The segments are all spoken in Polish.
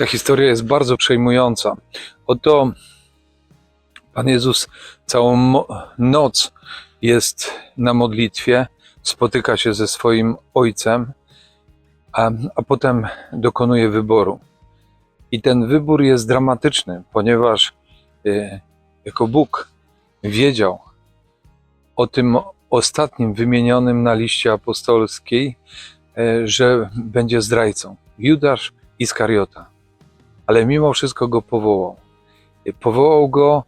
Ta historia jest bardzo przejmująca. Oto Pan Jezus całą noc jest na modlitwie, spotyka się ze swoim Ojcem, a, a potem dokonuje wyboru. I ten wybór jest dramatyczny, ponieważ y, jako Bóg wiedział o tym ostatnim wymienionym na liście apostolskiej, y, że będzie zdrajcą. Judasz Iskariota. Ale mimo wszystko go powołał. Y, Powołał go,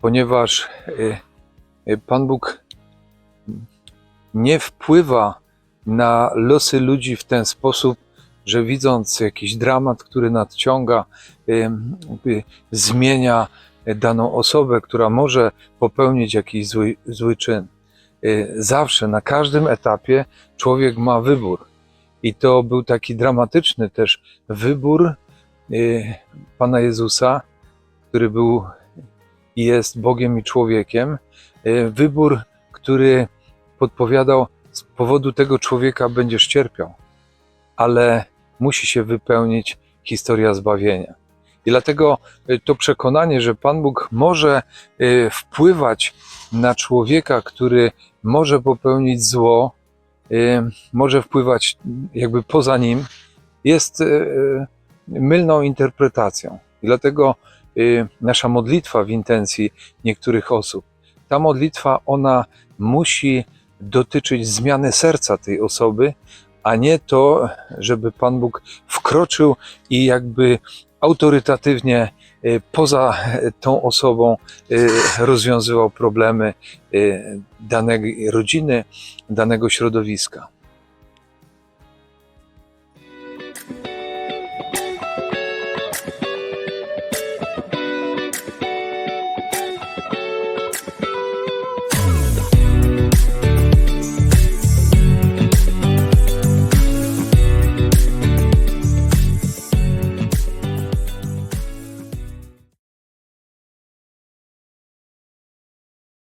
ponieważ y, y, Pan Bóg nie wpływa na losy ludzi w ten sposób, że widząc jakiś dramat, który nadciąga, zmienia daną osobę, która może popełnić jakiś zły, zły czyn. Zawsze, na każdym etapie człowiek ma wybór. I to był taki dramatyczny też wybór Pana Jezusa, który był i jest Bogiem i człowiekiem. Y, Wybór, który podpowiadał, z powodu tego człowieka będziesz cierpiał, ale musi się wypełnić historia zbawienia. I dlatego y, to przekonanie, że Pan Bóg może y, wpływać na człowieka, który może popełnić zło, y, może wpływać jakby poza nim, jest y, y, mylną interpretacją. I dlatego y, nasza modlitwa w intencji niektórych osób, ta modlitwa, ona musi dotyczyć zmiany serca tej osoby, a nie to, żeby Pan Bóg wkroczył i jakby autorytatywnie y, poza tą osobą y, rozwiązywał problemy danej rodziny, danego środowiska.